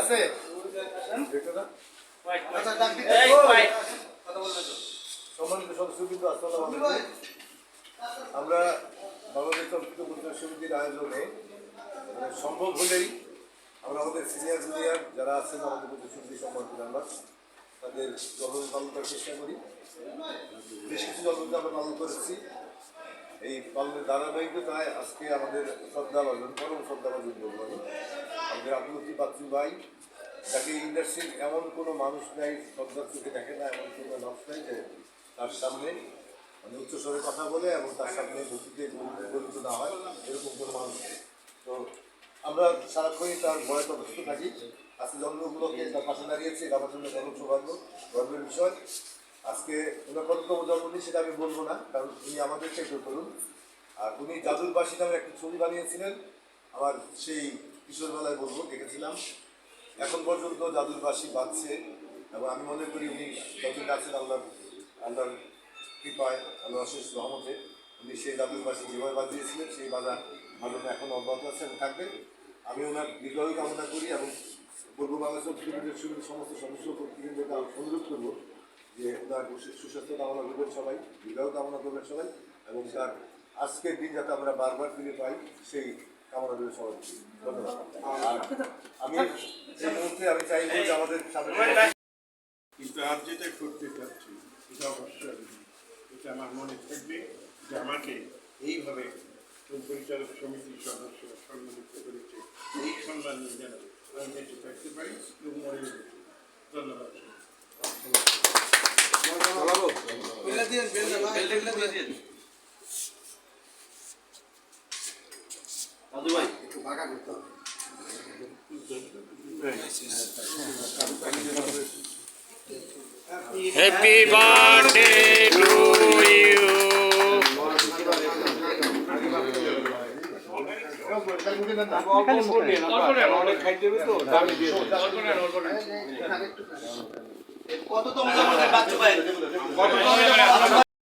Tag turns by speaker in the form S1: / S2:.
S1: আছে?
S2: আচ্ছা
S1: সম্মানিত সদস্যবৃন্দ আসসালামু আমরা বাংলাদেশ চলচ্চিত্র পরিচালক সমিতির আয়োজনে মানে সম্ভব হলেই আমরা আমাদের সিনিয়র জুনিয়র যারা আছেন আমাদের প্রতি সুন্দর সম্মান আমরা তাদের জন্মদিন পালন করার চেষ্টা করি। বেশ কিছু জন্মদিন আমরা পালন করেছি। এই পালনের ধারাবাহিকতায় আজকে আমাদের শ্রদ্ধা শ্রদ্ধাভাজন পরম শ্রদ্ধাভাজন বলব আমি আমাদের আব্দুল বাচ্চু ভাই তাকে ইন্ডাস্ট্রির এমন কোনো মানুষ নাই, শ্রদ্ধার চোখে দেখে না, এমন কোনো মানুষ নাই যে তার সামনে মানে উচ্চস্বরে কথা বলে এবং তার সামনে ভক্তিতে গরিত না হয়, এরকম কোনো মানুষ নেই। তো আমরা সারাক্ষণই তার ভয় তথ্য থাকি। আজকে জন্ম উপলক্ষে তার পাশে দাঁড়িয়েছে, এটা আমার জন্য সৌভাগ্য, গর্বের বিষয়। আজকে ওনার কততম জন্মদিন সেটা আমি বলব না, কারণ উনি আমাদের চাইতে তরুণ আর উনি জাদুরবাসী নামে একটা ছবি বানিয়েছিলেন, আমার সেই কিশোরবেলায় বলব, দেখেছিলাম। এখন পর্যন্ত জাদুরবাসী বাঁচছে, এবং আমি মনে করি উনি যতদিন আছেন আল্লাহ আল্লাহর কৃপায় আল্লাহ অশেষ রহমতে উনি সেই জাদুরবাসী যেভাবে বাজিয়েছিলেন সেই বাজা বাজানো এখন অব্যাহত আছে এবং থাকবে। আমি ওনার বিজয় কামনা করি এবং পূর্ব বাংলাদেশ সমস্ত সদস্য কর্তৃবৃন্দকে অনুরোধ করব সু- সুস্বাস্থ্য কামনা করবেন সবাই বিবাহ কামনা করবেন সবাই, এবং তার আজকের দিন যাতে আমরা বারবার ফিরে পাই, সেই কামনা করবে সবাই ধন্যবাদ। আমি মুহূর্তে আমি যে আমাদের
S3: কিন্তু যেটা করতে চাচ্ছি, সেটা অবশ্যই এটা আমার মনে থাকবে যে আমাকে এইভাবে পরিচালক সমিতির সদস্যরা সম্মানিত করেছে। এই সম্মান নিয়ে যেন আমি থাকতে পারি এবং মনে রাখি। ধন্যবাদ
S2: বেলা দিয়ে বেলা ভাই। বেলা দিয়ে
S4: দাদু ভাই
S2: একটু বাঁকা করতে হবে।
S5: Happy birthday to you.
S2: কত বাচ্চা ভাই?